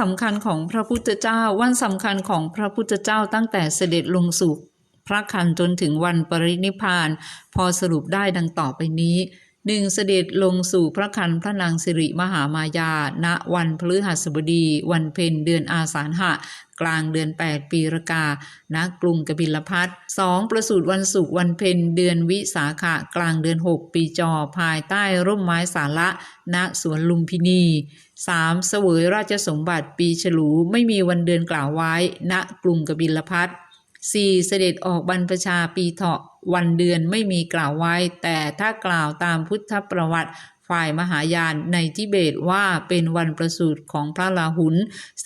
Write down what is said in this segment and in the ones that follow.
สำคัญของพระพุทธเจ้า วันสำคัญของพระพุทธเจ้าตั้งแต่เสด็จลงสู่พระคันจนถึงวันปรินิพาน พอสรุปได้ดังต่อไปนี้หนึ่งเสด็จลงสู่พระคันพระนางสิริมหามายา ณ วันพฤหัสบดี วันเพ็ญเดือนอาสาฬหะ กลางเดือน 8 ปีรกา ณ กรุงกบิลพัทสองประสูติวันศุกร์วันเพ็ญเดือนวิสาขะ กลางเดือน 6 ปีจอ ภายใต้ร่มไม้สาระ ณ สวนลุมพินี 3. เสวยราชสมบัติปีฉลูไม่มีวันเดือนกล่าวไว้ ณกรุงกบิลพัท 4. เสด็จออกบรรพชาปีเถาะวันเดือนไม่มีกล่าวไว้ แต่ถ้ากล่าวตามพุทธประวัติฝ่ายมหายานในทิเบตว่าเป็นวันประสูติของพระราหุล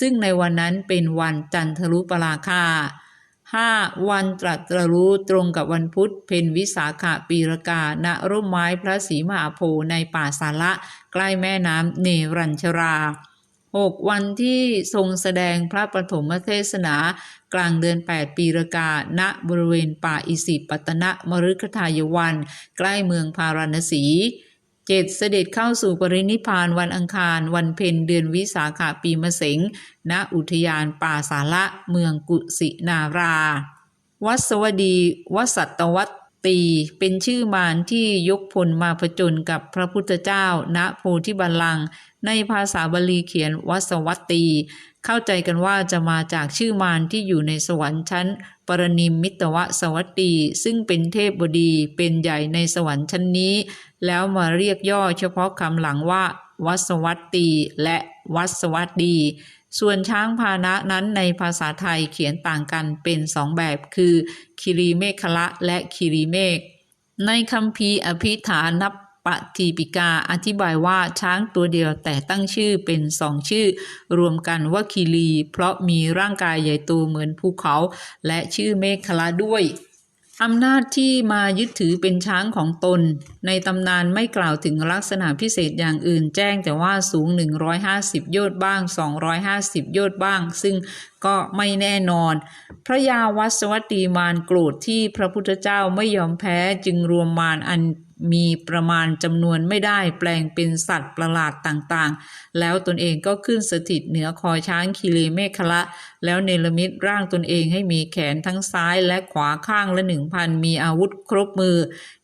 ซึ่งในวันนั้นเป็นวันจันทรุปราคา 5. วันตรัสรู้ตรงกับวันพุธเพ็ญวิสาขปีรกา ณ ร่มไม้พระศรีมหาโพธิ์ในป่าสาระ ใกล้แม่น้ำเนรัญชรา 6. วันที่ทรงแสดงพระปฐมเทศนา กลางเดือน 8 ปีรกา ณ บริเวณป่าอิสิปตนะมฤคทายวัน ใกล้เมืองพาราณสี 7. เสด็จเข้าสู่ปรินิพพานวันอังคาร วันเพ็ญเดือนวิสาขาปีมะเสงณอุทยานป่าสาระเมืองกุสินารา วัสวดีวสัตวัตตีเป็นชื่อมารที่ยกพลมาผจญกับพระพุทธเจ้า ณโพธิบัลลังก์ในภาษาบาลีเขียนวัสวัตตี เข้าใจกันว่าจะมาจากชื่อมารที่อยู่ในสวรรค์ชั้น ปรนิมมิตวสวัตตีซึ่งเป็นเทพบดีเป็นใหญ่ในสวรรค์ชั้นนี้ แล้วมาเรียกย่อเฉพาะคำหลังว่า วัสวัตตีและวัสวัตดีส่วนช้างพาหนะนั้นในภาษาไทยเขียนต่างกันเป็นสองแบบคือคิรีเมฆละและคิรีเมฆในคำพีอภิฐานับ ปฏิปิกาอธิบายว่าช้างตัวเดียวแต่ตั้งชื่อเป็นสองชื่อ รวมกันว่าคีรีเพราะมีร่างกายใหญ่โตเหมือนภูเขา และชื่อเมฆละด้วยอำนาจที่มายึดถือเป็นช้างของตน ในตำนานไม่กล่าวถึงลักษณะพิเศษอย่างอื่นแจ้งแต่ว่าสูง 150 โยชน์บ้าง 250 โยชน์บ้าง ซึ่งก็ไม่แน่นอน พระยาวัสวัตตีมารโกรธที่พระพุทธเจ้าไม่ยอมแพ้จึงรวมมารอัน มีประมาณจำนวนไม่ได้แปลงเป็นสัตว์ประหลาดต่างๆ แล้วตนเองก็ขึ้นสถิตเหนือคอช้างคิเลเมฆละ แล้วเนรมิตร่างตนเองให้มีแขนทั้งซ้ายและขวาข้างละหนึ่งพันมีอาวุธครบมือ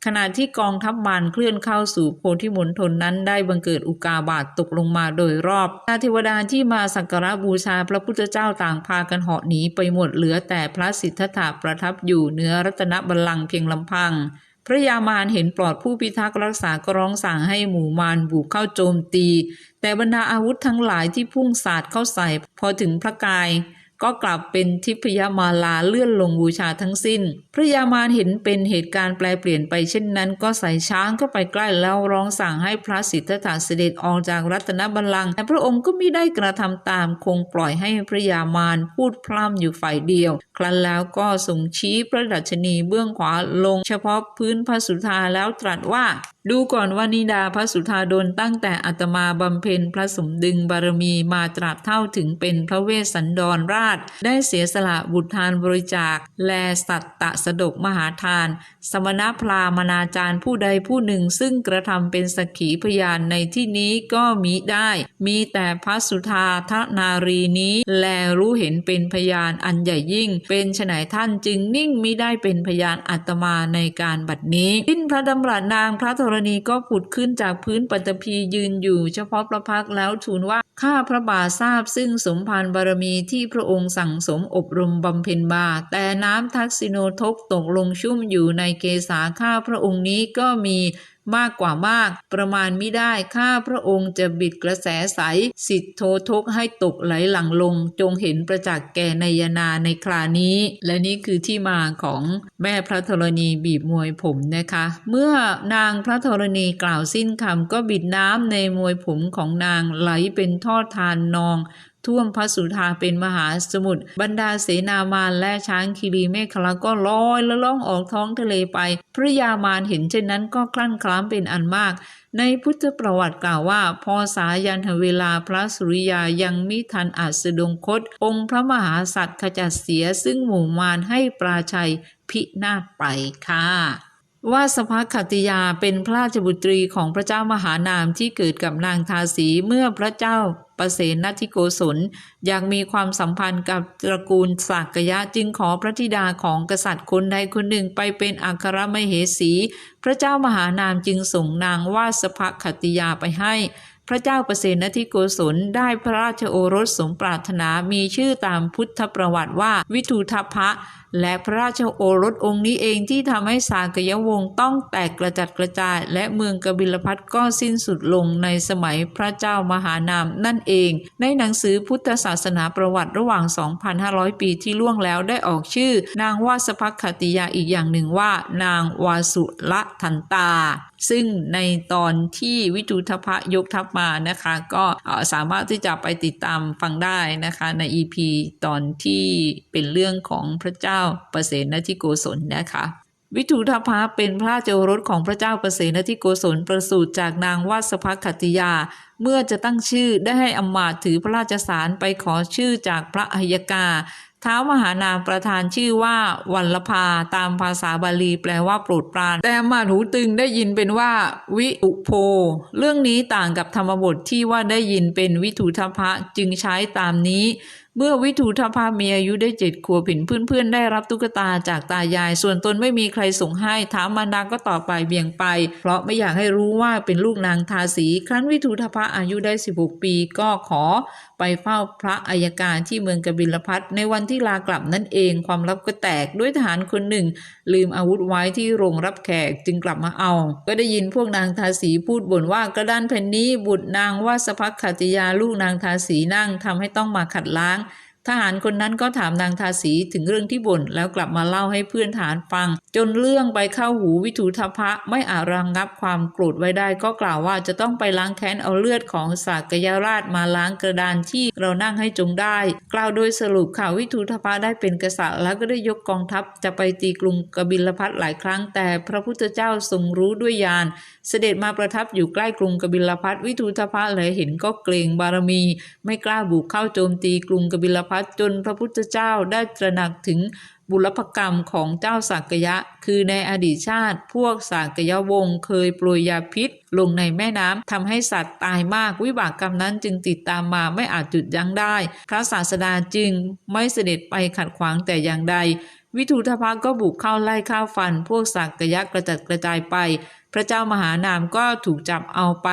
ขณะที่กองทัพมารเคลื่อนเข้าสู่โพธิมณฑลนั้นได้บังเกิดอุกาบาตตกลงมาโดยรอบเทวดาที่มาสักการะบูชาพระพุทธเจ้าต่างพากันเหาะหนีไปหมดเหลือแต่พระสิทธัตถะประทับอยู่เหนือรัตนบัลลังก์เพียงลำพัง พระยามารเห็นปลอดผู้พิทักษ์รักษาก็ร้องสั่งให้หมู่มารบุกเข้าโจมตี แต่บรรดาอาวุธทั้งหลายที่พุ่งสาดเข้าใส่พอถึงพระกาย ก็กลับเป็นทิพยมาลาเลื่อนลงบูชาทั้งสิ้น พระยามารเห็นเป็นเหตุการณ์แปลเปลี่ยนไปเช่นนั้น ก็ใส่ช้างเข้าไปใกล้แล้วร้องสั่งให้พระสิทธัตถะเสด็จออกจากรัตนบัลลังก์แต่พระองค์ก็ไม่ได้กระทำตามคงปล่อยให้พระยามารพูดพร่ำอยู่ฝ่ายเดียว ครั้นแล้วก็ส่งชี้พระดัชนีเบื้องขวาลง เฉพาะพื้นพระสุธาแล้วตรัสว่า ดูก่อนว่านิดาพระสุธาโดลตั้งแต่อัตมาบำเพ็ญพระสมดึงบารมีมาตราบเท่าถึงเป็นพระเวสสันดรราช ได้เสียสละบุตรทานบริจาค แลสัตตะสดกมหาทาน สมณพราหมนาจารย์ผู้ใดผู้หนึ่งซึ่งกระทำเป็นสักขีพยานในที่นี้ก็มีได้ มีแต่พระสุธาทนารีนี้ แลรู้เห็นเป็นพยานอันใหญ่ยิ่ง เป็นฉนัยท่านจึงนิ่งมิได้เป็นพยานอัตมาในการบัดนี้สิ้นพระดำรัสนางพระธรณีก็ผุดขึ้นจากพื้นปัตภียืนอยู่ เฉพาะพระพักแล้วทูลว่าข้าพระบาททราบซึ่งสมภารบารมีที่พระองค์งสั่งสมอบรมบำเพ็ญมาแต่น้ำทักษิโนทกตกลงชุ่มอยู่ในเกษาข้าพระองค์นี้ก็มีมากกว่ามาก ประมาณไม่ได้ข้าพระองค์จะบิดกระแสใส สิทธโททกให้ตกไหลหลังลง จงเห็นประจักษ์แก่นายนาในครานี้ และนี่คือที่มาของแม่พระธรณีบีบมวยผมนะคะ เมื่อนางพระธรณีกล่าวสิ้นคำก็บิดน้ำในมวยผมของนางไหลเป็นทอดทานนอง ท่วมพระสุธาเป็นมหาสมุทรบรรดาเสนามารและช้างคีรีเมฆลาก็ลอยและล่องออกท้องทะเลไป พระยามารเห็นเช่นนั้นก็คลั่นคล้ามเป็นอันมาก ในพุทธประวัติกล่าวว่า พอสายันเวลาพระสุริยายังมิทันอาจสดงคต องค์พระมหาสัตว์ขจัดเสียซึ่งหมู่มารให้ปราชัยพินาศไปค่ะ ว่าสภคติยาเป็นพระราชบุตรีของพระเจ้ามหานามที่เกิดกับนางทาสีเมื่อพระเจ้าประเสนทิโกศลอยากมีความสัมพันธ์กับตระกูลสากยะจึงขอพระธิดาของกษัตริย์คนใดคนหนึ่งไปเป็นอัครมเหสี พระเจ้ามหานามจึงส่งนางวาสภคติยาไปให้ พระเจ้าประเสนทิโกศลได้พระราชโอรสสมปรารถนามีชื่อตามพุทธประวัติว่าวิทูทพะ และพระราชโอรสองค์นี้เองที่ทำให้สากยวงศ์ต้องแตกกระจัดกระจาย และเมืองกบิลพัทก็สิ้นสุดลงในสมัยพระเจ้ามหานามนั่นเอง ในหนังสือพุทธศาสนาประวัติระหว่าง 2,500 ปีที่ล่วงแล้วได้ออกชื่อ นางวาสภักขติยาอีกอย่างหนึ่งว่า นางวาสุละทันตา ซึ่งในตอนที่วิทูทพะยกทัพมานะคะ ก็สามารถที่จะไปติดตามฟังได้นะคะใน EP ตอนที่เป็นเรื่องของพระเจ้าประเสนทิโกศลนะคะวิทูทพะเป็นพระราชโอรสของพระเจ้าประเสนทิโกศลประสูติจากนางวาสภัติยา เมื่อจะตั้งชื่อได้ให้อำมาตถือพระราชสารไปขอชื่อจากพระอัยกาท้าวมหานามประธานชื่อว่าวัลลภาตามภาษาบาลีแปลว่าโปรดปราน แต่อำมาตย์หูตึงได้ยินเป็นว่า วิอุโพ เรื่องนี้ต่างกับธรรมบทที่ว่าได้ยินเป็นวิถูทพะจึงใช้ตามนี้ เมื่อวิถูทพะมีอายุได้เจ็ดขวบเห็นเพื่อนๆได้รับตุ๊กตาจากตายาย ส่วนตนไม่มีใครส่งให้ ถามมารดาก็ตอบไปเบี่ยงไป เพราะไม่อยากให้รู้ว่าเป็นลูกนางทาสี ครั้นวิถูทพะอายุได้ 16 ปีก็ขอไปเฝ้าพระอัยการที่เมืองกบิลพัทในวันที่ลากลับนั่นเองความลับก็แตกด้วยทหารคนหนึ่ง ลืมอาวุธไว้ที่โรงรับแขกจึงกลับมาเอา ก็ได้ยินพวกนางทาสีพูดบ่นว่ากระดานแผ่นนี้บุตรนางว่าสภักขติยาลูกนางทาสีนั่งทำให้ต้องมาขัดล้าง ทหารคนนั้นก็ถามนางทาสีถึงเรื่องที่บ่นแล้วกลับมาเล่าให้เพื่อนทหารฟัง จนเรื่องไปเข้าหูวิถูทพะไม่อาจระงับความโกรธไว้ได้ ก็กล่าวว่าจะต้องไปล้างแค้นเอาเลือดของสากยราชมาล้างกระดานที่เรานั่งให้จงได้ กล่าวโดยสรุปข่าววิถูทพะได้เป็นกษัตริย์ แล้วก็ได้ยกกองทัพจะไปตีกรุงกบิลพัทหลายครั้ง แต่พระพุทธเจ้าทรงรู้ด้วยญาณเสด็จมาประทับอยู่ใกล้กรุงกบิลพัทวิทูทพะเลยเห็นก็เกรงบารมี ไม่กล้าบุกเข้าโจมตีกรุงกบิลพัทจนพระพุทธเจ้าได้ตระหนักถึงบุรพกรรมของเจ้าสากยะ คือในอดีตชาติ พวกสากยะวงศ์เคยโปรยยาพิษ ลงในแม่น้ำทำให้สัตว์ตายมากวิบากกรรมนั้นจึงติดตามมาไม่อาจจุดยั้งได้ พระศาสดาจึงไม่เสด็จไปขัดขวางแต่อย่างใด วิทูทพะก็บุกเข้าไล่ฆ่าวฟัน พวกสักยะกระจัดกระจายไป พระเจ้ามหานามก็ถูกจับเอาไป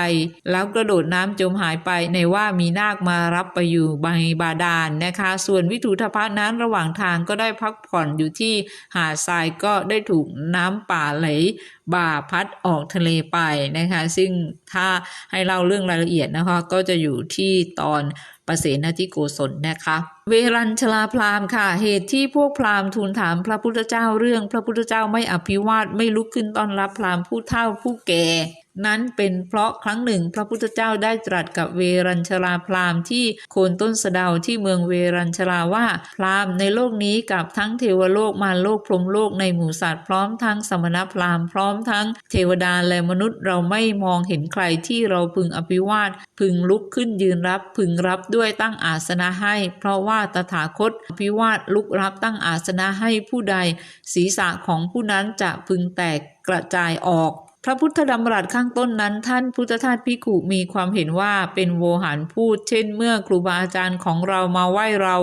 แล้วกระโดดน้ำจมหายไปในว่ามีนาคมารับไปอยู่ใบบาดาลนะคะ ส่วนวิถูทพะนั้นระหว่างทางก็ได้พักผ่อนอยู่ที่หาดทรายก็ได้ถูกน้ำป่าไหลบ่าพัดออกทะเลไปนะคะ ซึ่งถ้าให้เล่าเรื่องรายละเอียดนะคะ ก็จะอยู่ที่ตอน ประเสนทิโกศลนะคะ เวรัญชลาพราหม์ค่ะ เหตุที่พวกพราหมณ์ทูลถามพระพุทธเจ้าเรื่อง พระพุทธเจ้าไม่อภิวาทไม่ลุกขึ้นต้อนรับพราหมณ์ผู้เฒ่าผู้แก่ นั้นเป็นเพราะครั้งหนึ่ง พระพุทธเจ้าได้ตรัสกับเวรัญชลาพราหมณ์ที่โคนต้นสะเดาที่เมืองเวรัญชลาว่าพราหมณ์ในโลกนี้กับทั้งเทวโลกมารโลกพรหมโลกในหมู่สัตว์พร้อมทั้งสมณพราหมณ์พร้อมทั้งเทวดาและมนุษย์เราไม่มองเห็นใครที่เราพึงอภิวาทพึงลุกขึ้นยืนรับ พึงรับด้วยตั้งอาสนะให้ เพราะว่าตถาคตอภิวาทลุกรับตั้งอาสนะให้ผู้ใด ศีรษะของผู้นั้นจะพึงแตกกระจายออก พระพุทธดำรัสข้างต้นนั้น ท่านพุทธทาสพิกุมีความเห็นว่าเป็นโวหารพูด เช่นเมื่อครูบาอาจารย์ของเรามาไหว้เรา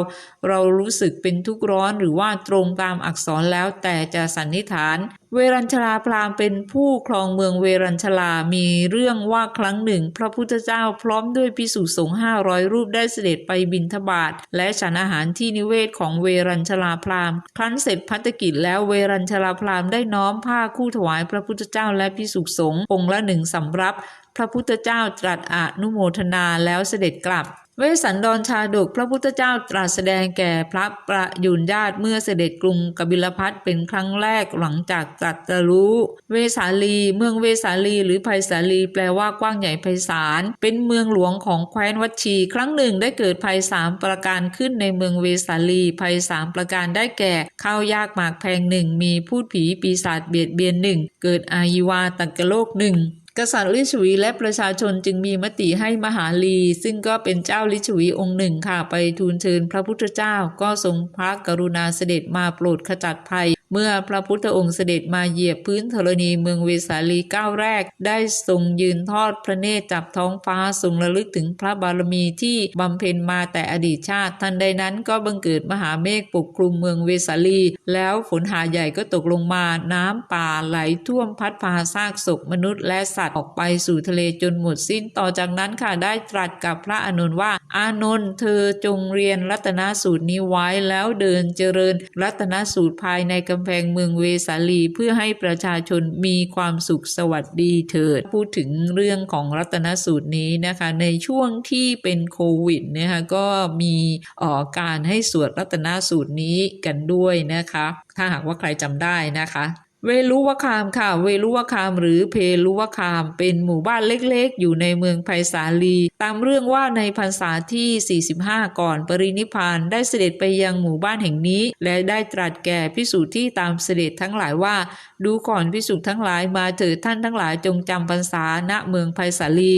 เรารู้สึกเป็นทุกข์ร้อนหรือว่าตรงตามอักษรแล้วแต่จะสันนิษฐาน เวรัญชลาพราหมณ์เป็นผู้ครองเมืองเวรัญชลา มีเรื่องว่าครั้งหนึ่ง พระพุทธเจ้าพร้อมด้วยพิสุสงฆ์ห้าร้อยรูปได้เสด็จไปบิณฑบาตและฉันอาหารที่นิเวศของเวรัญชลาพราหมณ์ครั้นเสร็จพัฒกิจแล้วเวรัญชลาพราหมณ์ได้น้อมผ้าคู่ถวายพระพุทธเจ้าและพิสุสงฆ์องค์ละหนึ่งสำรับ พระพุทธเจ้าตรัสอนุโมทนาแล้วเสด็จกลับ เวสสันดรชาดกพระพุทธเจ้าตรัสแสดงแก่พระประยุนญาติเมื่อเสด็จกรุงกบิลพัทเป็นครั้งแรกหลังจากตรัสรู้ เวสาลี เมืองเวสาลี หรือไผ่สาลี แปลว่ากว้างใหญ่ไพศาลเป็นเมืองหลวงของแคว้นวัชี ครั้งหนึ่งได้เกิดภัยสามประการขึ้นในเมืองเวสาลีภัยสามประการได้แก่ข้าวยากหมากแพงหนึ่งมีพูดผีปีศาจเบียดเบียนหนึ่งเกิดอายวาตักกะโลกหนึ่ง กษัตริย์ลิชวีและประชาชนจึงมีมติให้มหาลี ซึ่งก็เป็นเจ้าลิชวีองค์หนึ่งค่ะไปทูลเชิญพระพุทธเจ้าก็ทรงพระกรุณาเสด็จมาโปรดขจัดภัยเมื่อพระพุทธองค์เสด็จมาเหยียบพื้นธรณีเมืองเวสาลีก้าวแรก ได้ทรงยืนทอดพระเนตรจับท้องฟ้าทรงระลึกถึงพระบารมีที่บำเพ็ญมาแต่อดีตชาติ ทันใดนั้นก็บังเกิดมหาเมฆปกคลุมเมืองเวสาลี แล้วฝนหาใหญ่ก็ตกลงมาน้ำป่าไหลท่วมพัดพาซากศพมนุษย์และสัตว์ออกไปสู่ทะเลจนหมดสิ้นต่อจากนั้นค่ะได้ตรัสกับพระอานนว่า อานนท์เธอจงเรียนรัตนสูตรนี้ไว้แล้วเดินเจริญรัตนสูตรภายในกำแพงเมืองเวสาลีเพื่อให้ประชาชนมีความสุขสวัสดีเถิด พูดถึงเรื่องของรัตนสูตรนี้นะคะ ในช่วงที่เป็นโควิดนะคะก็มีออการให้สวดรัตนสูตรนี้กันด้วยนะคะ ถ้าหากว่าใครจำได้นะคะ เวลุวคามค่ะ เวลุวคามหรือเพลุวคาม เป็นหมู่บ้านเล็กๆ อยู่ในเมืองไผ่สาลี ตามเรื่องว่าในพรรษาที่ 45 ก่อนปรินิพานได้เสด็จไปยังหมู่บ้านแห่งนี้ และได้ตรัสแก่พิสูจน์ที่ตามเสด็จทั้งหลายว่า ดูก่อนพิสุทั้งหลายมาเถิดท่านทั้งหลายจงจำพรรษาณเมืองไผ่สาลี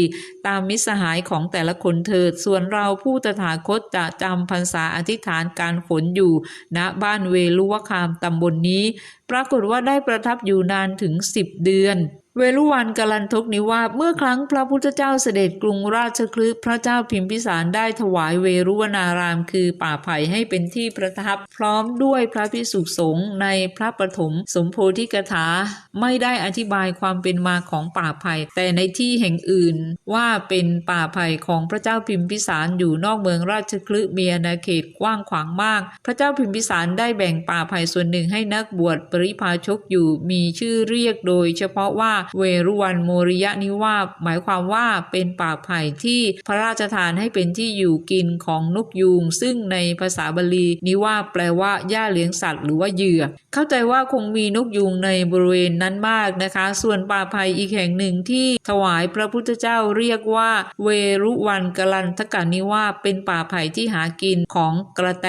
ตามมิสหายของแต่ละคนเถิด ส่วนเราผู้ตถาคตจะจำพรรษาอธิษฐานการฝนอยู่ ณบ้านเวลุวคามตำบลนนี้ปรากฏว่าได้ประทับอยู่นานถึงสิบเดือน เวลุวันกลันทกนิวาสเมื่อครั้งพระพุทธเจ้าเสด็จกรุงราชคลึพระเจ้าพิมพิสารได้ถวายเวรุวนารามคือป่าไผ่ให้เป็นที่ประทับ พร้อมด้วยพระพิสุสงฆ์ในพระปฐมสมโพธิกถา ไม่ได้อธิบายความเป็นมาของป่าไผ่แต่ในที่แห่งอื่น ว่าเป็นป่าไผ่ของพระเจ้าพิมพิสารอยู่นอกเมืองราชคลึมีอาณาเขตกว้างขวางมาก พระเจ้าพิมพิสารได้แบ่งป่าไผ่ส่วนหนึ่งให้นักบวชปริพาชกอยู่มีชื่อเรียกโดยเฉพาะว่าเวรุวันโมริยะนิวาสหมายความว่าเป็นป่าไผ่ที่พระราชทานให้เป็นที่อยู่กินของนกยูง ซึ่งในภาษาบาลีนิวาสแปลว่าหญ้าเลี้ยงสัตว์หรือว่าเหยื่อ เข้าใจว่าคงมีนกยูงในบริเวณนั้นมากนะคะ ส่วนป่าไผ่อีกแห่งหนึ่งที่ถวายพระพุทธเจ้าเรียกว่า เวรุวันกลันทกานิวาสเป็นป่าไผ่ที่หากินของกระแต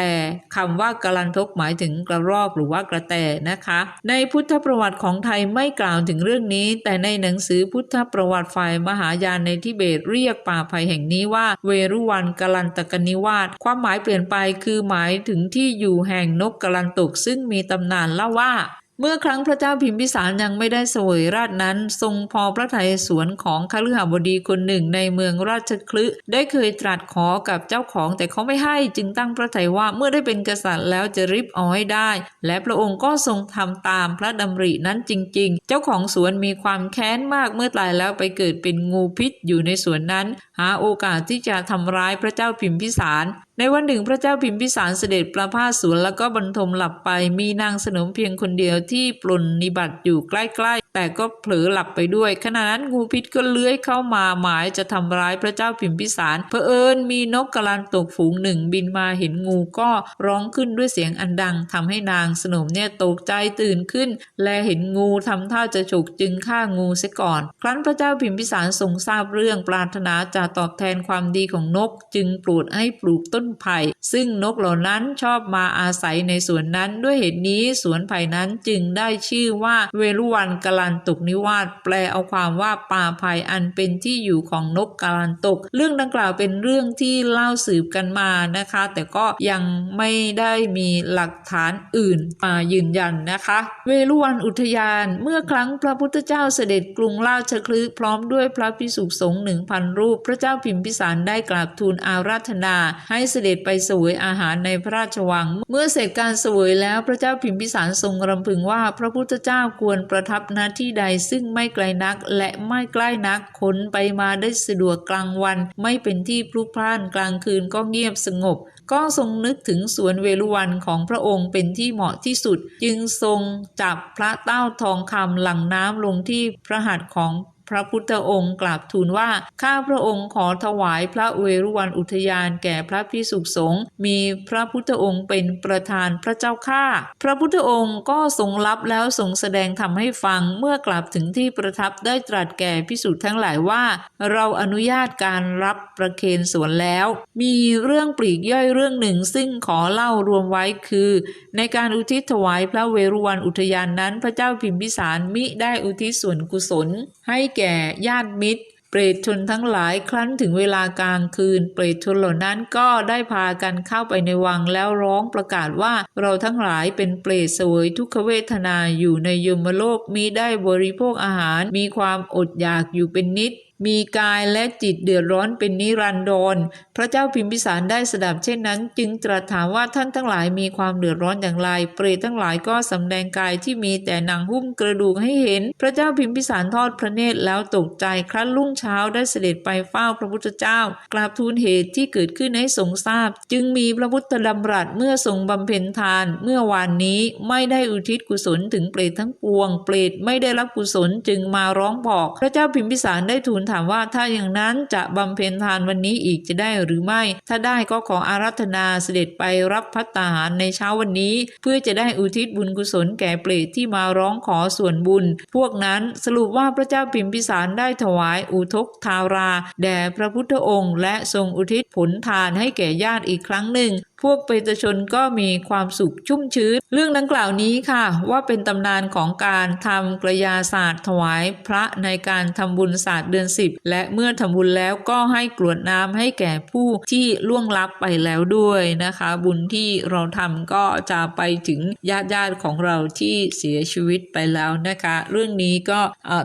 คำว่ากลันทกหมายถึงกระรอกหรือว่ากระแตนะคะ ในพุทธประวัติของไทยไม่กล่าวถึงเรื่องนี้แต่ในหนังสือพุทธประวัติฝ่ายมหายานในทิเบตเรียกป่าไผ่แห่งนี้ว่า เวรุวันกลันตกนิวาสความหมายเปลี่ยนไปคือหมายถึงที่อยู่แห่งนกกลันตกซึ่งมีตำนานเล่าว่า เมื่อครั้งพระเจ้าพิมพิสารยังไม่ได้สวยราชนั้น ทรงพอพระทัยสวนของคฤหบดีคนหนึ่งในเมืองราชคลึได้เคยตรัสขอกับเจ้าของแต่เขาไม่ให้จึงตั้งพระทัยว่าเมื่อได้เป็นกษัตริย์แล้วจะริบเอาให้ได้ และพระองค์ก็ทรงทำตามพระดำรินั้นจริง ๆ เจ้าของสวนมีความแค้นมากเมื่อตายแล้วไปเกิดเป็นงูพิษอยู่ในสวนนั้น หาโอกาสที่จะทำร้ายพระเจ้าพิมพิสาร ในวันหนึ่งพระเจ้าพิมพิสารเสด็จประพาสสวนแล้วก็บรรทมหลับไป มีนางสนมเพียงคนเดียวที่ปลนนิบัติอยู่ใกล้ๆ แต่ก็เผลอหลับไปด้วย ขณะนั้นงูพิษก็เลื้อยเข้ามาหมายจะทำร้ายพระเจ้าพิมพิสารเผอิญมีนกกระลันตกฝูงหนึ่งบินมาเห็นงูก็ร้องขึ้นด้วยเสียงอันดังทำให้นางสนมเนี่ยตกใจตื่นขึ้น และเห็นงูทำท่าจะฉกจึงฆ่างูเสียก่อน ครั้นพระเจ้าพิมพิสารทรงทราบเรื่องปรารถนาจะตอบแทนความดีของนก จึงโปรดให้ปลูกต้นไผ่ ซึ่งนกเหล่านั้นชอบมาอาศัยในสวนนั้นด้วยเหตุนี้สวนไผ่นั้นจึงได้ชื่อว่าเวรุวันกลันตกนิวาสแปลเอาความว่าป่าไผ่อันเป็นที่อยู่ของนกกาลันตกเรื่องดังกล่าวเป็นเรื่องที่เล่าสืบกันมานะคะ แต่ก็ยังไม่ได้มีหลักฐานอื่นมายืนยันนะคะ เวรุวันอุทยานเมื่อครั้งพระพุทธเจ้าเสด็จกรุงราชคลึพร้อมด้วยพระพิสุสงฆ์หนึ่งพันรูป พระเจ้าพิมพิสารได้กราบทูลอาราธนา ให้เสด็จไปเสวยอาหารในพระราชวัง เมื่อเสร็จการเสวยแล้วพระเจ้าพิมพิสารทรงรำพึงว่า พระพุทธเจ้าควรประทับณที่ใดซึ่งไม่ไกลนัก และไม่ใกล้นักคนไปมาได้สะดวกกลางวัน ไม่เป็นที่พลุกพล่านกลางคืนก็เงียบสงบ ก็ทรงนึกถึงสวนเวลุวันของพระองค์เป็นที่เหมาะที่สุด จึงทรงจับพระเต้าทองคำหลังน้ำลงที่พระหัตถ์ของ พระพุทธองค์กราบทูลว่า ข้าพระองค์ขอถวายพระเวรุวันอุทยานแก่พระพิสุสงฆ์มีพระพุทธองค์เป็นประธานพระเจ้าข้าพระพุทธองค์ก็ทรงรับแล้วทรงแสดงทำให้ฟังเมื่อกลับถึงที่ประทับได้ตรัสแก่พิสุทั้งหลายว่า เราอนุญาตการรับประเคนสวนแล้ว มีเรื่องปลีกย่อยเรื่องหนึ่ง ซึ่งขอเล่ารวมไว้คือ ในการอุทิศถวายพระเวรุวันอุทยานนั้น พระเจ้าพิมพิสารมิได้อุทิศส่วนกุศล ให้แก่ญาติมิตร เปรตชนทั้งหลายครั้นถึงเวลากลางคืน เปรตชนเหล่านั้นก็ได้พากันเข้าไปในวังแล้วร้องประกาศว่าเราทั้งหลายเป็นเปรตเสวยทุกขเวทนาอยู่ในยมโลกมีได้บริโภคอาหาร มีความอดอยากอยู่เป็นนิด มีกายและจิตเดือดร้อนเป็นนิรันดร พระเจ้าพิมพิสารได้สดับเช่นนั้น จึงตรัสถามว่าท่านทั้งหลายมีความเดือดร้อนอย่างไร เปรตทั้งหลายก็สำแดงกายที่มีแต่หนังหุ้มกระดูกให้เห็น พระเจ้าพิมพิสารทอดพระเนตรแล้วตกใจครั้นรุ่งเช้าได้เสด็จไปเฝ้าพระพุทธเจ้ากราบทูลเหตุที่เกิดขึ้นให้ทรงทราบ จึงมีพระพุทธดำรัสเมื่อทรงบำเพ็ญทาน เมื่อวานนี้ไม่ได้อุทิศกุศลถึงเปรตทั้งปวง เปรตไม่ได้รับกุศลจึงมาร้องบอก พระเจ้าพิมพิสารได้ทูลถามว่าถ้าอย่างนั้นจะบำเพ็ญทานวันนี้อีกจะได้หรือไม่ ถ้าได้ก็ขออารัธนาเสด็จไปรับพัตตาหารในเช้าวันนี้ เพื่อจะได้อุทิศบุญกุศลแก่เปรตที่มาร้องขอส่วนบุญ พวกนั้นสรุปว่าพระเจ้าพิมพิสารได้ถวายอุทกทารา แด่พระพุทธองค์ และทรงอุทิศผลทานให้แก่ญาติอีกครั้งหนึ่งพวกเปรตชนก็มีความสุขชุ่มชื้น เรื่องดังกล่าวนี้ค่ะ ว่าเป็นตำนานของการทำกระยาศาสตร์ถวายพระในการทำบุญศาสตร์เดือนสิบและเมื่อทำบุญแล้วก็ให้กรวดน้ำให้แก่ผู้ที่ล่วงลับไปแล้วด้วยนะคะ บุญที่เราทำก็จะไปถึงญาติญาติๆของเราที่เสียชีวิตไปแล้วนะคะ เรื่องนี้ก็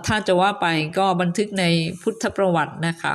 ถ้าจะว่าไปก็บันทึกในพุทธประวัตินะคะ